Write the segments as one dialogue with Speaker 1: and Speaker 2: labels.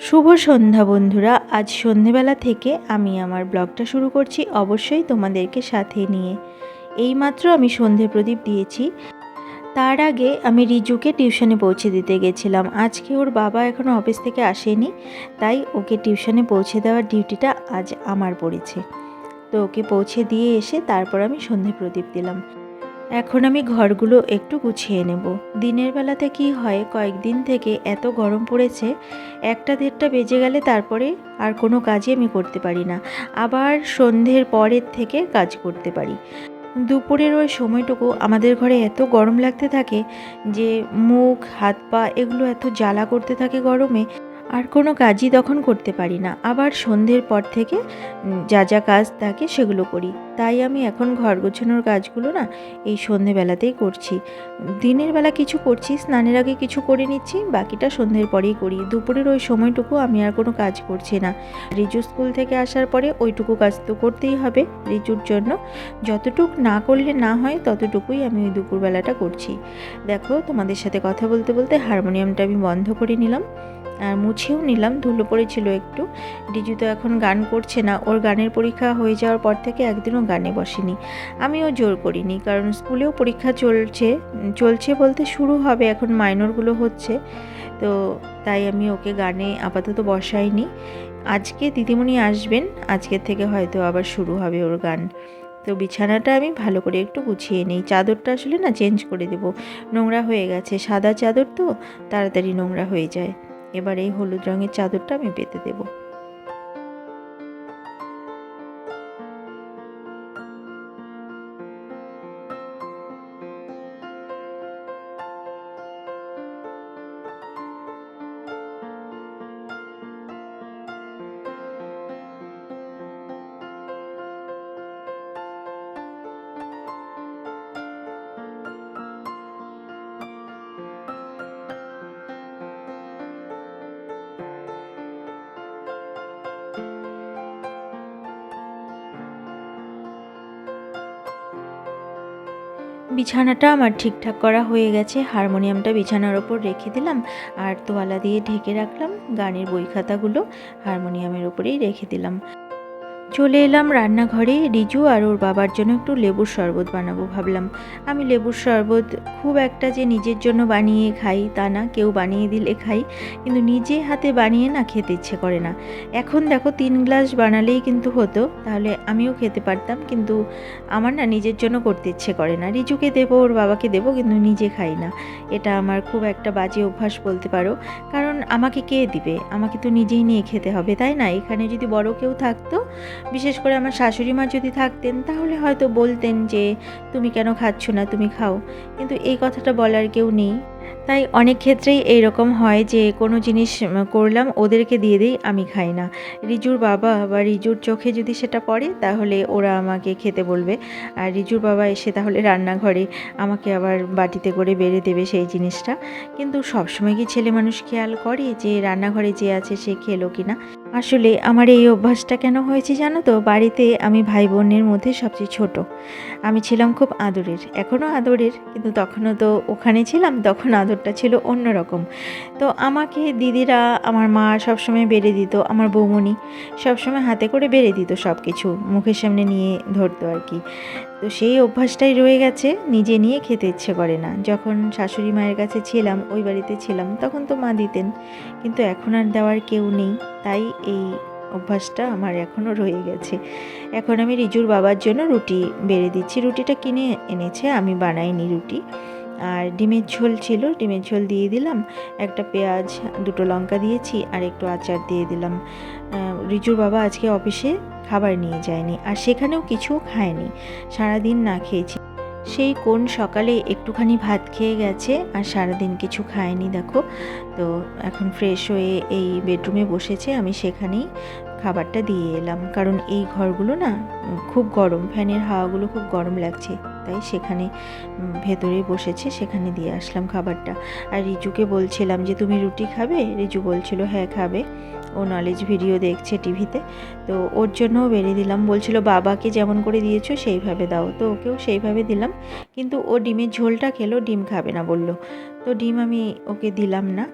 Speaker 1: শুভ সন্ধ্যা বন্ধুরা, আজ সন্ধেবেলা থেকে আমি আমার ব্লগটা শুরু করছি অবশ্যই তোমাদেরকে সাথে নিয়ে। এইমাত্র আমি সন্ধে প্রদীপ দিয়েছি। তার আগে আমি রিজুকে টিউশনে পৌঁছে দিতে গেছিলাম। আজকে ওর বাবা এখনও অফিস থেকে আসেনি, তাই ওকে টিউশনে পৌঁছে দেওয়ার ডিউটিটা আজ আমার পড়েছে। তো ওকে পৌঁছে দিয়ে এসে তারপর আমি সন্ধে প্রদীপ দিলাম। এখন আমি ঘরগুলো একটু গুছিয়ে নেব। দিনের বেলাতে কি হয়, কয়েকদিন থেকে এত গরম পড়েছে, একটা দেড়টা বেজে গেলে তারপরে আর কোনো কাজই আমি করতে পারি না। আবার সন্ধ্যের পরের থেকে কাজ করতে পারি। দুপুরের ওই সময়টুকু আমাদের ঘরে এত গরম লাগতে থাকে যে, মুখ হাত পা এগুলো এত জ্বালা করতে থাকে গরমে। আর কোনো কাজই তখন করতে পারি না। আবার সন্ধ্যের পর থেকে যা যা কাজ থাকে সেগুলো করি। তাই আমি এখন ঘর গোছানোর কাজগুলো না এই সন্ধেবেলাতেই করছি। দিনের বেলা কিছু করছি, স্নানের আগে কিছু করে নিচ্ছি, বাকিটা সন্ধ্যের পরেই করি। দুপুরের ওই সময়টুকু আমি আর কোনো কাজ করছি না। রিজু স্কুল থেকে আসার পরে ওইটুকু কাজ তো করতেই হবে রিজুর জন্য। যতটুক না করলে না হয়, ততটুকুই আমি ওই দুপুরবেলাটা করছি। দেখো তোমাদের সাথে কথা বলতে বলতে হারমোনিয়ামটা আমি বন্ধ করে নিলাম। আর মুছেও নিলাম, ধুলো পড়েছিল একটু। ডিজু তো এখন গান করছে না, ওর গানের পরীক্ষা হয়ে যাওয়ার পর থেকে একদিনও গানে বসেনি। আমিও জোর করিনি, কারণ স্কুলেও পরীক্ষা চলছে চলছে বলতে শুরু হবে এখন, মাইনরগুলো হচ্ছে। তো তাই আমি ওকে গানে আপাতত বসাইনি। আজকে দিদিমণি আসবেন আজকের থেকে হয়তো আবার শুরু হবে ওর গান। তো বিছানাটা আমি ভালো করে একটু গুছিয়ে নিই, চাদরটা আসলে না চেঞ্জ করে দেব। নোংরা হয়ে গেছে, সাদা চাদর তো, তাড়াতাড়ি নোংরা হয়ে যায়। এবার এই হলুদ রঙের চাদরটা আমি পেতে দেবো। বিছানাটা আমার ঠিকঠাক করা হয়ে গেছে। হারমোনিয়ামটা বিছানার ওপর রেখে দিলাম আর তোয়ালা দিয়ে ঢেকে রাখলাম গানের বই খাতাগুলো। হারমোনিয়ামের ওপরেই রেখে দিলাম। চলে এলাম রান্নাঘরে। রিজু আর ওর বাবার জন্য একটু লেবুর শরবত বানাবো ভাবলাম। আমি লেবুর শরবত খুব একটা যে নিজের জন্য বানিয়ে খাই তা না, কেউ বানিয়ে দিলে খাই। কিন্তু নিজে হাতে বানিয়ে না খেতে ইচ্ছে করে না। এখন দেখো তিন গ্লাস বানালেই কিন্তু হতো, তাহলে আমিও খেতে পারতাম। কিন্তু আমার না নিজের জন্য করতে ইচ্ছে করে না। রিজুকে দেবো, ওর বাবাকে দেবো, কিন্তু নিজে খাই না। এটা আমার খুব একটা বাজে অভ্যাস বলতে পারো। কারণ আমাকে কে দিবে? আমাকে তো নিজেই নিয়ে খেতে হবে, তাই না? এখানে যদি বড় কেউ থাকতো বিশেষ করে আমার শাশুড়ি মা যদি থাকতেন, তাহলে হয়তো বলতেন যে, তুমি কেন খাচ্ছ না? তুমি খাও। কিন্তু এই কথাটা বলার কেউ নেই। তাই অনেক ক্ষেত্রেই এইরকম হয় যে, কোনো জিনিস করলাম, ওদেরকে দিয়ে দিই, আমি খাই না। রিজুর বাবা বা রিজুর চোখে যদি সেটা পড়ে, তাহলে ওরা আমাকে খেতে বলবে। আর রিজুর বাবা এসে তাহলে রান্নাঘরে আমাকে আবার বাটিতে করে বেড়ে দেবে সেই জিনিসটা। কিন্তু সবসময় কি ছেলে মানুষ খেয়াল করে যে, রান্নাঘরে যে আছে সে খেলো কি না আসলে আমার এই অভ্যাসটা কেন হয়েছে জানো তো? বাড়িতে আমি ভাই বোনের মধ্যে সবচেয়ে ছোট। আমি ছিলাম খুব আদরের এখনও আদরের, কিন্তু তখনও তো ওখানে ছিলাম, তখন আদরটা ছিল অন্যরকম। তো আমাকে দিদিরা, আমার মা সবসময় বেড়ে দিত, আমার বৌমনি সবসময় হাতে করে বেড়ে দিত সব কিছু মুখের সামনে নিয়ে ধরতো আর কি। তো সেই অভ্যাসটাই রয়ে গেছে, নিজে নিয়ে খেতে ইচ্ছে করে না। যখন শাশুড়ি মায়ের কাছে ছিলাম, ওই বাড়িতে ছিলাম, তখন তো মা দিতেন। কিন্তু এখন আর দেওয়ার কেউ নেই, তাই এই অভ্যাসটা আমার এখনও রয়ে গেছে। এখন আমি রিজুর বাবার জন্য রুটি বেড়ে দিচ্ছি। রুটিটা কিনে এনেছে, আমি বানাইনি রুটি। আর ডিমের ঝোল ছিল, ডিমের ঝোল দিয়ে দিলাম। একটা পেঁয়াজ, দুটো লঙ্কা দিয়েছি আর একটু আচার দিয়ে দিলাম। রিজুর বাবা আজকে অফিসে খাবার নিয়ে যায়নি আর সেখানেও কিছু খায়নি। সারাদিন না খেয়েছি। সেই কোন সকালে একটুখানি ভাত খেয়ে গেছে আর সারাদিন কিছু খায়নি, দেখো। তো এখন ফ্রেশ হয়ে এই বেডরুমে বসেছে, আমি সেখানেই খাবারটা দিয়ে এলাম। কারণ এই ঘরগুলো না খুব গরম। ফ্যানের হাওয়াগুলো খুব গরম লাগছে। তাই সেখানে ভেতরে বসেছে, সেখানে দিয়ে আসলাম খাবারটা। আর রিজুকে বলছিলাম যে, তুমি রুটি খাবে? রিজু বলছিল হ্যাঁ খাবে। ও নলেজ ভিডিও দেখছে টিভিতে। তো ওর জন্যও বেরিয়ে দিলাম। বলছিল, বাবাকে যেমন করে দিয়েছ, সেইভাবে দাও। তো ওকেও সেইভাবে দিলাম। কিন্তু ও ডিমের ঝোলটা খেলো ডিম খাবে না বলল। তো ডিম আমি ওকে দিলাম না।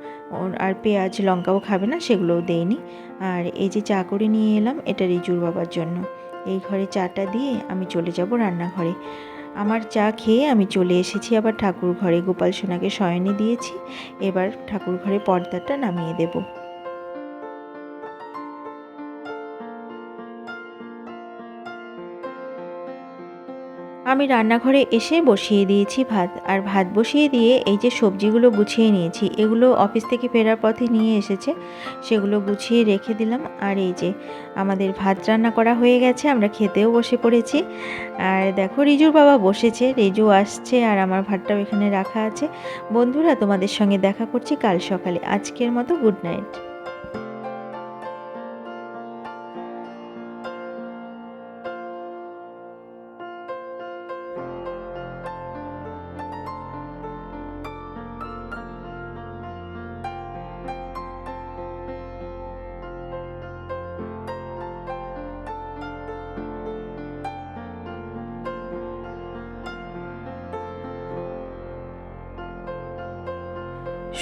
Speaker 1: আর পেঁয়াজ, লঙ্কাও খাবে না, সেগুলোও দেইনি। আর এই যে চা করে নিয়ে এলাম, এটা রিজুর বাবার জন্য। এই ঘরে চাটা দিয়ে আমি চলে যাব রান্নাঘরে। আমার চা খেয়ে আমি চলে এসেছি আবার ঠাকুর ঘরে। গোপাল সোনাকে শয়নে দিয়েছি। এবার ঠাকুর ঘরে পর্দাটা নামিয়ে দেবো। আমি রান্নাঘরে এসে বসিয়ে দিয়েছি ভাত। আর ভাত বসিয়ে দিয়ে এই যে সবজিগুলো গুছিয়ে নিয়েছি, এগুলো অফিস থেকে ফেরার পথে নিয়ে এসেছে, সেগুলো গুছিয়ে রেখে দিলাম। আর এই যে আমাদের ভাত রান্না করা হয়ে গেছে, আমরা খেতেও বসে পড়েছি। আর দেখো রিজুর বাবা বসেছে, রিজু আসছে আর আমার ভাতটাও এখানে রাখা আছে। বন্ধুরা, তোমাদের সঙ্গে দেখা করছি কাল সকালে। আজকের মতো গুড নাইট।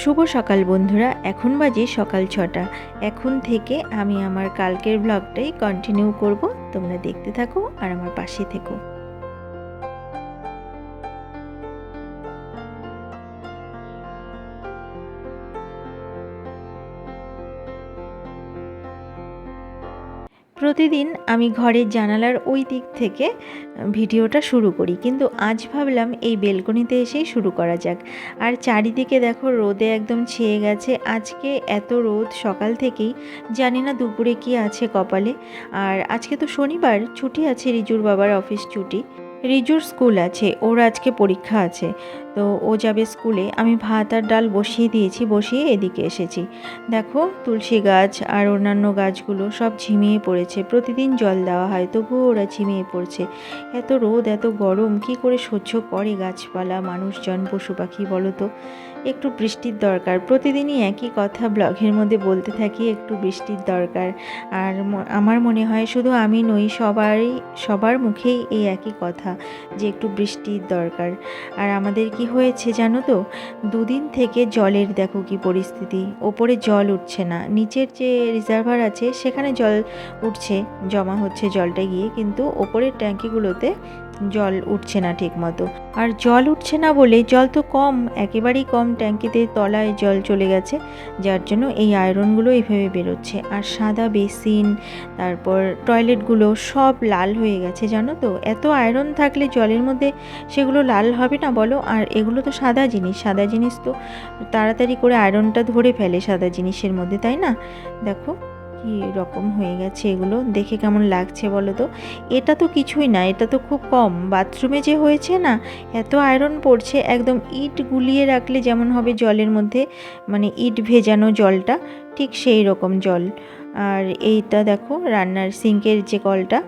Speaker 1: শুভ সকাল বন্ধুরা, এখন বাজে সকাল ছটা। এখন থেকে আমি আমার কালকের ব্লগটাই কন্টিনিউ করব। তোমরা দেখতে থাকো আর আমার পাশে থেকো। প্রতিদিন আমি ঘরের জানালার ওই দিক থেকে ভিডিওটা শুরু করি। কিন্তু আজ ভাবলাম এই বেলকনিতে এসেই শুরু করা যাক। আর চারিদিকে দেখো রোদে একদম ছেয়ে গেছে। আজকে এত রোদ সকাল থেকেই। জানি না দুপুরে কি আছে কপালে। আর আজকে তো শনিবার, ছুটি আছে রিজুর বাবার অফিস ছুটি। রিজুর স্কুল আছে, ওর আজকে পরীক্ষা আছে। তো ও যাবে স্কুলে। আমি ভাত আর ডাল বসিয়ে দিয়েছি, বসিয়ে এদিকে এসেছি। দেখো, তুলসী গাছ আর অন্যান্য গাছগুলো সব ঝিমিয়ে পড়েছে। প্রতিদিন জল দেওয়া হয়, তবুও ওরা ঝিমিয়ে পড়ছে। এত রোদ, এত গরম, কি করে সহ্য করে গাছপালা, মানুষজন, পশু পাখি বলো তো? একটু বৃষ্টির দরকার। প্রতিদিনই একই কথা ব্লগের মধ্যে বলতে থাকি, একটু বৃষ্টির দরকার। আর আমার মনে হয় শুধু আমি নই, সবারই, সবার মুখেই এই একই কথা যে একটু বৃষ্টির দরকার। আর আমাদের কি হয়েছে জানো তো? দুদিন থেকে জলের দেখো কি পরিস্থিতি। ওপরে জল উঠছে না। নিচের যে রিজার্ভার আছে, সেখানে জল উঠছে, জমা হচ্ছে জলটা গিয়ে। কিন্তু ওপরের ট্যাঙ্কিগুলোতে জল উঠছে না ঠিক মতো আর জল উঠছে না বলে জল তো কম, একেবারেই কম ট্যাঙ্কিতে তলায় জল চলে গেছে, যার জন্য এই আয়রনগুলো এইভাবে বেরোচ্ছে। আর সাদা বেসিন, তারপর টয়লেটগুলো সব লাল হয়ে গেছে, জানো তো? এত আয়রন থাকলে জলের মধ্যে সেগুলো লাল হবে না বলো? আর এগুলো তো সাদা জিনিস সাদা জিনিস তো তাড়াতাড়ি করে আয়রনটা ধরে ফেলে সাদা জিনিসের মধ্যে, তাই না? দেখো। কি রকম হয়ে গেছে এগুলো? দেখে কেমন লাগছে বলো তো? এটা তো কিছুই না, এটা তো খুব কম। বাথরুমে যে হয়েছে না, এত আয়রন পড়ছে, একদম ইট গুলিয়ে রাখলে যেমন হবে জলের মধ্যে মানে ইট ভেজানো জলটা, ঠিক সেই রকম জল। আর এইটা দেখো, রান্নার সিঙ্কের যে কলটা,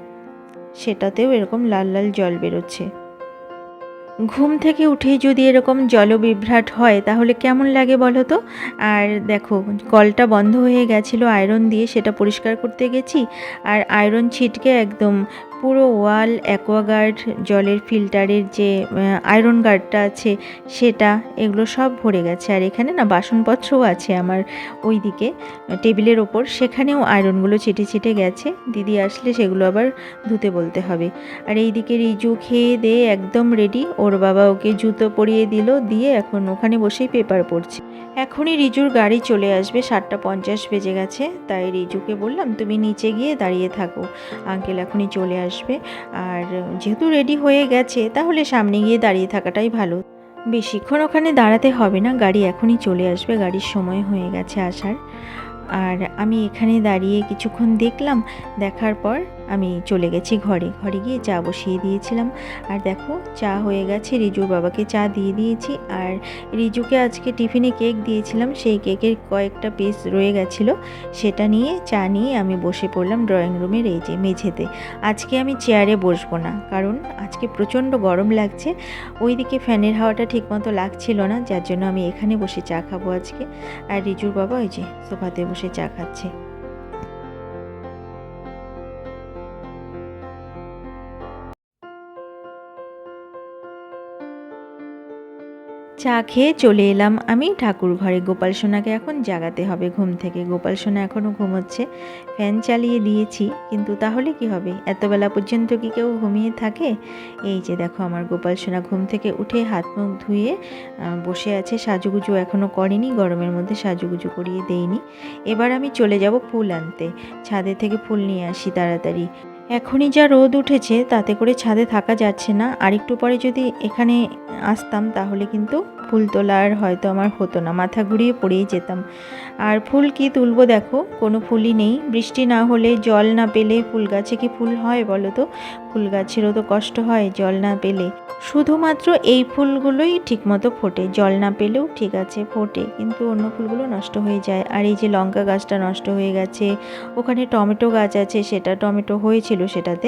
Speaker 1: সেটাতেও এরকম লাল লাল জল বেরোচ্ছে। ঘুম থেকে উঠেই যদি এরকম জলবিভ্রাট হয়, তাহলে কেমন লাগে বলো তো? আর দেখো, কলটা বন্ধ হয়ে গেছিল আয়রন দিয়ে সেটা পরিষ্কার করতে গেছি, আর আয়রন ছিটকে একদম পুরো ওয়াল, অ্যাকোয়াগার্ড, জলের ফিল্টারের যে আয়রন গার্ডটা আছে সেটা, এগুলো সব ভরে গেছে। আর এখানে না বাসনপত্রও আছে আমার ওই দিকে টেবিলের ওপর। সেখানেও আয়রনগুলো ছিটে ছিটে গেছে। দিদি আসলে সেগুলো আবার ধুতে বলতে হবে। আর এই দিকে রিজু খেয়ে দিয়ে একদম রেডি ওর বাবা ওকে জুতো পরিয়ে দিল, দিয়ে এখন ওখানে বসেই পেপার পড়ছে। এখনই রিজুর গাড়ি চলে আসবে, সাতটা পঞ্চাশ বেজে গেছে। তাই রিজুকে বললাম, তুমি নিচে গিয়ে দাঁড়িয়ে থাকো। আঙ্কেল এখনই চলে আসবে। আর যেহেতু রেডি হয়ে গেছে, তাহলে সামনে গিয়ে দাঁড়িয়ে থাকাটাই ভালো। বেশিক্ষণ ওখানে দাঁড়াতে হবে না, গাড়ি এখনই চলে আসবে, গাড়ির সময় হয়ে গেছে আসার। আর আমি এখানে দাঁড়িয়ে কিছুক্ষণ দেখলাম, দেখার পর আমি চলে গেছি ঘরে। ঘরে গিয়ে চা বসিয়ে দিয়েছিলাম। আর দেখো, চা হয়ে গেছে। রিজুর বাবাকে চা দিয়ে দিয়েছি। আর রিজুকে আজকে টিফিনে কেক দিয়েছিলাম। সেই কেকের কয়েকটা পিস রয়ে গেছিল। সেটা নিয়ে, চা নিয়ে আমি বসে পড়লাম ড্রয়িং রুমের এই যে মেঝেতে। আজকে আমি চেয়ারে বসবো না। কারণ আজকে প্রচণ্ড গরম লাগছে। ওইদিকে ফ্যানের হাওয়াটা ঠিকমতো লাগছিল না। যার জন্য আমি এখানে বসে চা খাব আজকে। আর রিজুর বাবা ওই যে সোফাতে বসে চা খাচ্ছে। চা খেয়ে চলে এলাম আমি ঠাকুর ঘরে। গোপাল সোনাকে এখন জাগাতে হবে ঘুম থেকে। গোপাল সোনা এখনও ঘুমোচ্ছে। ফ্যান চালিয়ে দিয়েছি, কিন্তু তাহলে কি হবে? এত বেলা পর্যন্ত কি কেউ ঘুমিয়ে থাকে? এই যে দেখো আমার গোপাল সোনা ঘুম থেকে উঠে হাত মুখ ধুয়ে বসে আছে। সাজুগুজু এখনও করেনি, গরমের মধ্যে সাজুগুজু করিয়ে দেইনি। এবার আমি চলে যাব ফুল আনতে। ছাদে থেকে ফুল নিয়ে আসি তাড়াতাড়ি। এখনই যা রোদ উঠেছে, তাতে করে ছাদে থাকা যাচ্ছে না। আর একটু পরে যদি এখানে আসতাম, তাহলে কিন্তু ফুল তোলার হয়তো আমার হতো না, মাথা ঘুরিয়ে পড়েই যেতাম। আর ফুল কি তুলবো দেখো, কোনো ফুলই নেই। বৃষ্টি না হলে জল না পেলে ফুল গাছে কি ফুল হয় বলো তো? ফুল গাছেরও তো কষ্ট হয় জল না পেলে। শুধুমাত্র এই ফুলগুলোই ঠিকমতো ফোটে। জল না পেলেও ঠিক আছে, ফোটে, কিন্তু অন্য ফুলগুলো নষ্ট হয়ে যায়। আর এই যে লঙ্কা গাছটা নষ্ট হয়ে গেছে, ওখানে টমেটো গাছ আছে, সেটা টমেটো হয়েছিল সেটাতে,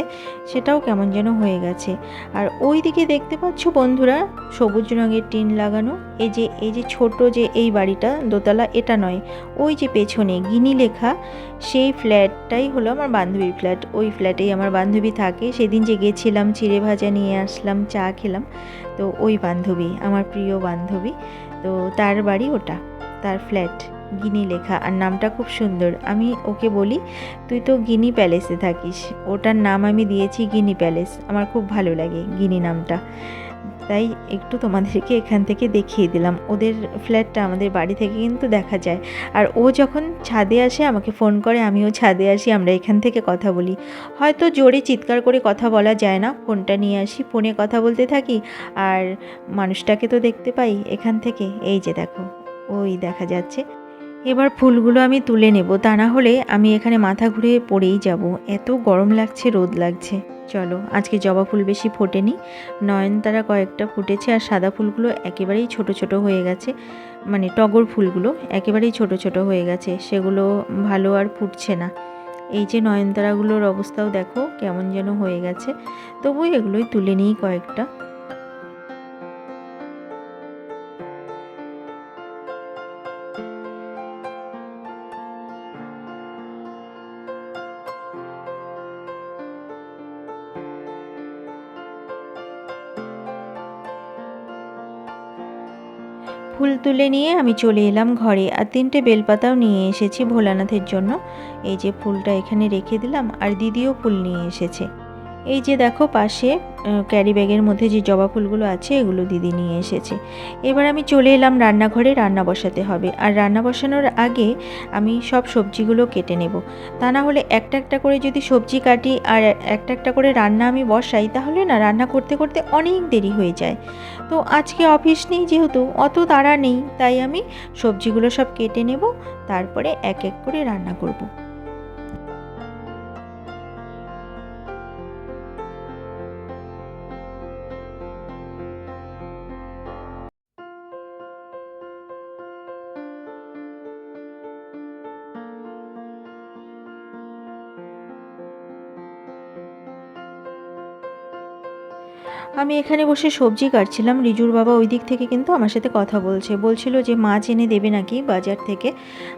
Speaker 1: সেটাও কেমন যেন হয়ে গেছে। আর ওই দিকে দেখতে পাচ্ছ বন্ধুরা, সবুজ রঙের টিন লাগানো। এই যে এই যে ছোট যে এই বাড়িটা, দোতলা, এটা নয়, ওই যে পেছনে গিনি লেখা সেই ফ্ল্যাটটাই হলো আমার বান্ধবীর ফ্ল্যাট। ওই ফ্ল্যাটেই আমার বান্ধবী থাকে। সেদিন যে গেছিলাম, চিড়ে ভাজা নিয়ে আসলাম, চা খেলাম। তো ওই বান্ধবী, আমার প্রিয় বান্ধবী। তো তার বাড়ি ওটা, তার ফ্ল্যাট, গিনি লেখা। আর নামটা খুব সুন্দর। আমি ওকে বলি, তুই তো গিনি প্যালেসে থাকিস। ওটার নাম আমি দিয়েছি গিনি প্যালেস। আমার খুব ভালো লাগে গিনি নামটা। তাই একটু তোমাদেরকে এখান থেকে দেখিয়ে দিলাম। ওদের ফ্ল্যাটটা আমাদের বাড়ি থেকে কিন্তু দেখা যায়। আর ও যখন ছাদে আসে, আমাকে ফোন করে, আমিও ছাদে আসি, আমরা এখান থেকে কথা বলি। হয়তো জোরে চিৎকার করে কথা বলা যায় না। ফোনটা নিয়ে আসি, ফোনে কথা বলতে থাকি। আর মানুষটাকে তো দেখতে পাই এখান থেকে। এই যে দেখো, ওই দেখা যাচ্ছে। এবার ফুলগুলো আমি তুলে নেব, তা না হলে আমি এখানে মাথা ঘুরে পড়েই যাব। এত গরম লাগছে, রোদ লাগছে। চলো, আজকে জবা ফুল বেশি ফোটেনি। নয়নতারা কয়েকটা ফুটেছে আর সাদা ফুলগুলো একেবারেই ছোট ছোট হয়ে গেছে। মানে টগর ফুলগুলো একেবারেই ছোট ছোট হয়ে গেছে, সেগুলো ভালো আর ফুটছে না। এই যে নয়নতারাগুলোর অবস্থাও দেখো, কেমন যেন হয়ে গেছে। তবু এগুলোই তুলে নিই কয়েকটা। ফুল তুলে নিয়ে আমি চলে এলাম ঘরে। আর তিনটে বেলপাতাও নিয়ে এসেছি ভোলানাথের জন্য। এই যে ফুলটা এখানে রেখে দিলাম, আর দিদিও ফুল নিয়ে এসেছে। এই যে দেখো পাশে ক্যারি ব্যাগের মধ্যে যে জবা ফুলগুলো আছে, এগুলো দিদি নিয়ে এসেছে। এবার আমি চলে এলাম রান্নাঘরে রান্না বসাতে হবে। আর রান্না বসানোর আগে আমি সব সবজিগুলো কেটে নেব। তা না হলে একটা একটা করে যদি সবজি কাটি আর একটা একটা করে রান্না আমি বসাই, তাহলে না রান্না করতে করতে অনেক দেরি হয়ে যায়। তো আজকে অফিস নেই যেহেতু, অত তাড়া নেই, তাই আমি সবজিগুলো সব কেটে নেব, তারপরে এক এক করে রান্না করব। আমি এখানে বসে সবজি কাটছিলাম। রিজুর বাবা ওই দিক থেকে কিন্তু আমার সাথে কথা বলছে। বলছিল যে, মাছ এনে দেবে নাকি বাজার থেকে?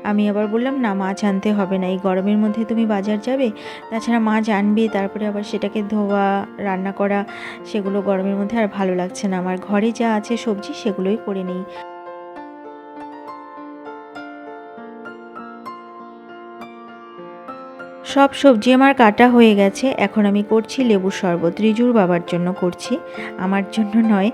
Speaker 1: আমি আবার বললাম, না, মাছ আনতে হবে না। এই গরমের মধ্যে তুমি বাজার যাবে, তাছাড়া মাছ আনবে, তারপরে আবার সেটাকে ধোয়া, রান্না করা, সেগুলো গরমের মধ্যে আর ভালো লাগছে না। আমার ঘরে যা আছে সবজি সেগুলোই করে নিই। সব সবজি আমার কাটা হয়ে গেছে, এখন আমি করছি লেবুর শরবত। রিজুর বাবার জন্য করছি, আমার জন্য নয়।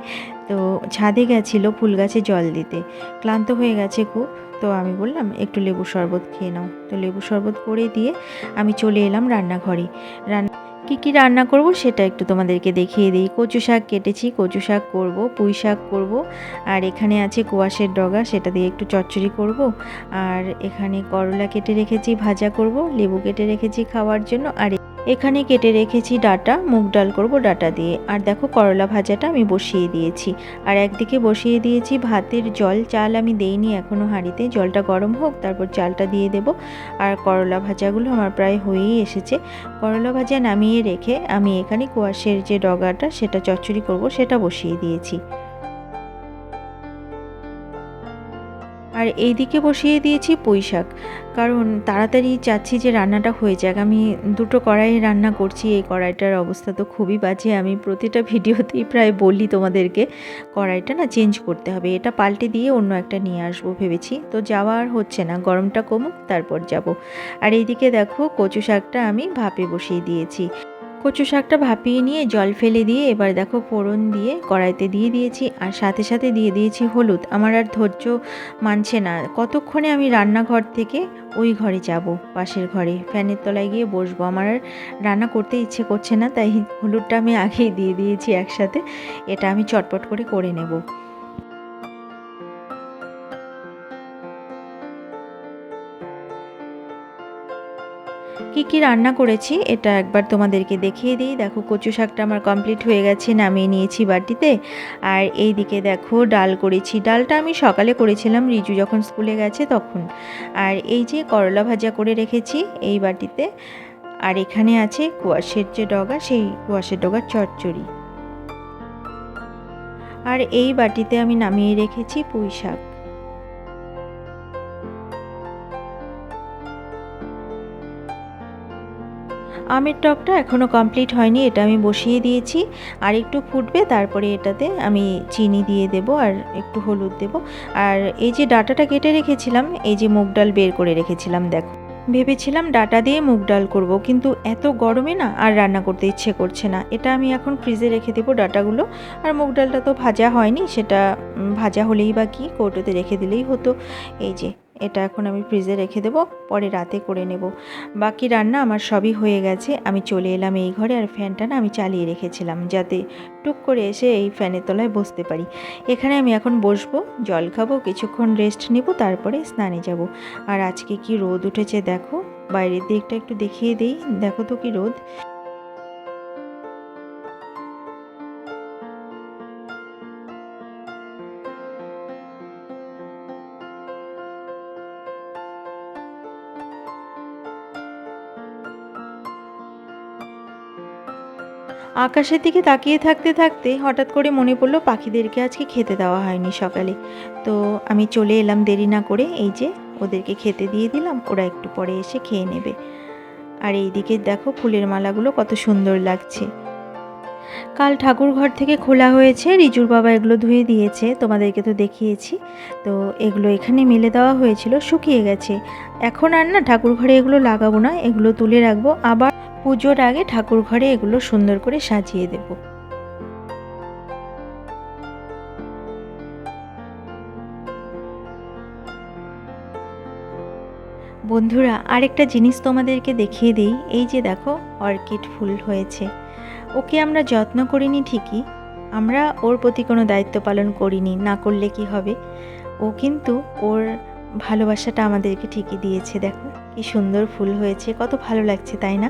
Speaker 1: তো ছাদে গেছিল ফুল গাছে জল দিতে। ক্লান্ত হয়ে গেছে খুব, তো আমি বললাম, একটু লেবু শরবত খেয়ে নাও। তো লেবু শরবত করে দিয়ে আমি চলে এলাম রান্নাঘরে। রান্না কী কী রান্না করব সেটা একটু তোমাদেরকে দেখিয়ে দিই। কচু শাক কেটেছি, কচু শাক করব, পুঁই শাক করব, আর এখানে আছে কোয়াশের ডগা, সেটা দিয়ে একটু চচ্চড়ি করব। আর এখানে করলা কেটে রেখেছি, ভাজা করব, লেবু কেটে রেখেছি খাওয়ার জন্য, আর এখানে কেটে রেখেছি ডাটা, মুগ ডাল করব ডাটা দিয়ে। আর দেখো করলা ভাজাটা আমি বসিয়ে দিয়েছি। আর একদিকে বসিয়ে দিয়েছি ভাতের জল। চাল আমি দেইনি এখনও হাঁড়িতে। জলটা গরম হোক, তারপর চালটা দিয়ে দেব। আর করলা ভাজাগুলো আমার প্রায় হয়েই এসেছে। করলা ভাজা নামিয়ে রেখে আমি এখানে কোয়াশের যে ডগাটা, সেটা চচ্চড়ি করব, সেটা বসিয়ে দিয়েছি। আর এইদিকে বসিয়ে দিয়েছি পুঁই শাক কারণ তাড়াতাড়ি চাচ্ছি যে রান্নাটা হয়ে যাক। আমি দুটো কড়াই রান্না করছি, এই কড়াইটার অবস্থা তো খুবই বাজে। আমি প্রতিটা ভিডিওতেই প্রায় বলি তোমাদেরকে, কড়াইটা না চেঞ্জ করতে হবে। এটা পাল্টে দিয়ে অন্য একটা নিয়ে আসব ভেবেছি। তো যাওয়া আর হচ্ছে না, গরমটা কমুক, তারপর যাব। আর এইদিকে দেখো কচু শাকটা আমি ভাপে বসিয়ে দিয়েছি। কচু শাকটা ভাপিয়ে নিয়ে জল ফেলে দিয়ে এবার দেখো ফোড়ন দিয়ে কড়াইতে দিয়ে দিয়েছি আর সাথে সাথে দিয়ে দিয়েছি হলুদ। আমার আর ধৈর্য মানছে না। কতক্ষণে আমি রান্নাঘর থেকে ওই ঘরে যাব, পাশের ঘরে? ফ্যানের তলায় গিয়ে বসবো। আমার আর রান্না করতে ইচ্ছে করছে না, তাই হলুদটা আমি আগেই দিয়ে দিয়েছি একসাথে। এটা আমি চটপট করে করে নেব। কি রান্না করেছি, এটা একবার তোমাদেরকে দেখিয়ে দিই। দেখো, কচু শাকটা আমার কমপ্লিট হয়ে গেছে, নামিয়ে নিয়েছি বাটিতে। আর এই দিকে দেখো, ডাল করেছি। ডালটা আমি সকালে করেছিলাম, রিজু যখন স্কুলে গেছে তখন। আর এই যে করলা ভাজা করে রেখেছি এই বাটিতে। আর এখানে আছে কুয়াশের যে ডগা, সেই কুয়াশের ডগার চচ্চড়ি। আর এই বাটিতে আমি নামিয়ে রেখেছি পুঁই শাক। আমের টকটা এখনও কমপ্লিট হয়নি, এটা আমি বসিয়ে দিয়েছি। আর একটু ফুটবে, তারপরে এটাতে আমি চিনি দিয়ে দেব আর একটু হলুদ দেব। আর এই যে ডাটাটা কেটে রেখেছিলাম, এই যে মুগ ডাল বের করে রেখেছিলাম, দেখো। ভেবেছিলাম ডাটা দিয়ে মুগ ডাল করব, কিন্তু এত গরমে না আর রান্না করতে ইচ্ছে করছে না। এটা আমি এখন ফ্রিজে রেখে দেবো ডাটাগুলো। আর মুগ ডালটা তো ভাজা হয়নি, সেটা ভাজা হলেই বা কি, কৌটোতে রেখে দিলেই হতো। এই যে এটা এখন আমি ফ্রিজে রেখে দেবো, পরে রাতে করে নেব। বাকি রান্না আমার সবই হয়ে গেছে, আমি চলে এলাম এই ঘরে আর ফ্যানটা না আমি চালিয়ে রেখেছিলাম, যাতে টুক করে এসে এই ফ্যানের তলায় বসতে পারি। এখানে আমি এখন বসবো, জল খাব, কিছুক্ষণ রেস্ট নেব, তারপরে স্নানে যাব। আর আজকে কি রোদ উঠেছে দেখো, বাইরের দিকটা একটু দেখিয়ে দিই, দেখো তো কি রোদ। আকাশের দিকে তাকিয়ে থাকতে থাকতে হঠাৎ করে মনে পড়ল পাখিদেরকে আজকে খেতে দেওয়া হয়নি সকালে। তো আমি চলে এলাম দেরি না করে, এই যে ওদেরকে খেতে দিয়ে দিলাম, ওরা একটু পরে এসে খেয়ে নেবে। আর এই দিকে দেখো ফুলের মালাগুলো কত সুন্দর লাগছে। কাল ঠাকুর ঘর থেকে খোলা হয়েছে, রিজুর বাবা এগুলো ধুয়ে দিয়েছে, তোমাদেরকে তো দেখিয়েছি। তো এগুলো এখানে মেলে দেওয়া হয়েছিল, শুকিয়ে গেছে। এখন আর না ঠাকুর ঘরে এগুলো লাগাবো না, এগুলো তুলে রাখব, আবার পুজোর আগে ঠাকুর ঘরে এগুলো সুন্দর করে সাজিয়ে দেব। বন্ধুরা, আরেকটা জিনিস তোমাদেরকে দেখিয়ে দিই। এই যে দেখো, অর্কিড ফুল হয়েছে। ওকে আমরা যত্ন করিনি ঠিকই, আমরা ওর প্রতি কোনো দায়িত্ব পালন করিনি, না করলে কি হবে? ও কিন্তু ওর ভালোবাসাটা আমাদেরকে ঠিকই দিয়েছে। দেখো, কি সুন্দর ফুল হয়েছে, কত ভালো লাগছে, তাই না?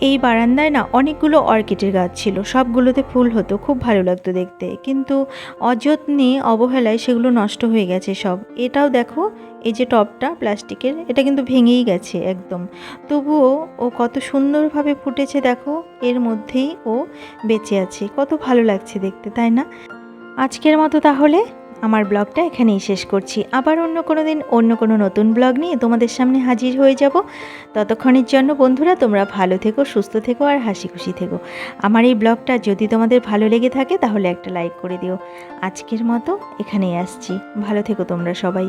Speaker 1: এই বারান্দায় না অনেকগুলো অর্কিডের গাছ ছিল। সবগুলোতে ফুল হতো, খুব ভালো লাগতো দেখতে। কিন্তু অযত্নে, অবহেলায় সেগুলো নষ্ট হয়ে গেছে সব। এটাও দেখো, এই যে টবটা প্লাস্টিকের, এটা কিন্তু ভেঙেই গেছে একদম। তবুও ও কত সুন্দরভাবে ফুটেছে দেখো, এর মধ্যেই ও বেঁচে আছে। কত ভালো লাগছে দেখতে, তাই না? আজকের মতো তাহলে। আমার ব্লগটা এখানেই শেষ করছি। আবার অন্য কোনো দিন, অন্য কোনো নতুন ব্লগ নিয়ে তোমাদের সামনে হাজির হয়ে যাব। ততক্ষণের জন্য বন্ধুরা, তোমরা ভালো থেকো, সুস্থ থেকো আর হাসি খুশি থেকো। আমার এই ব্লগটা যদি তোমাদের ভালো লেগে থাকে, তাহলে একটা লাইক করে দিও। আজকের মতো এখানেই আসছি। ভালো থেকো তোমরা সবাই।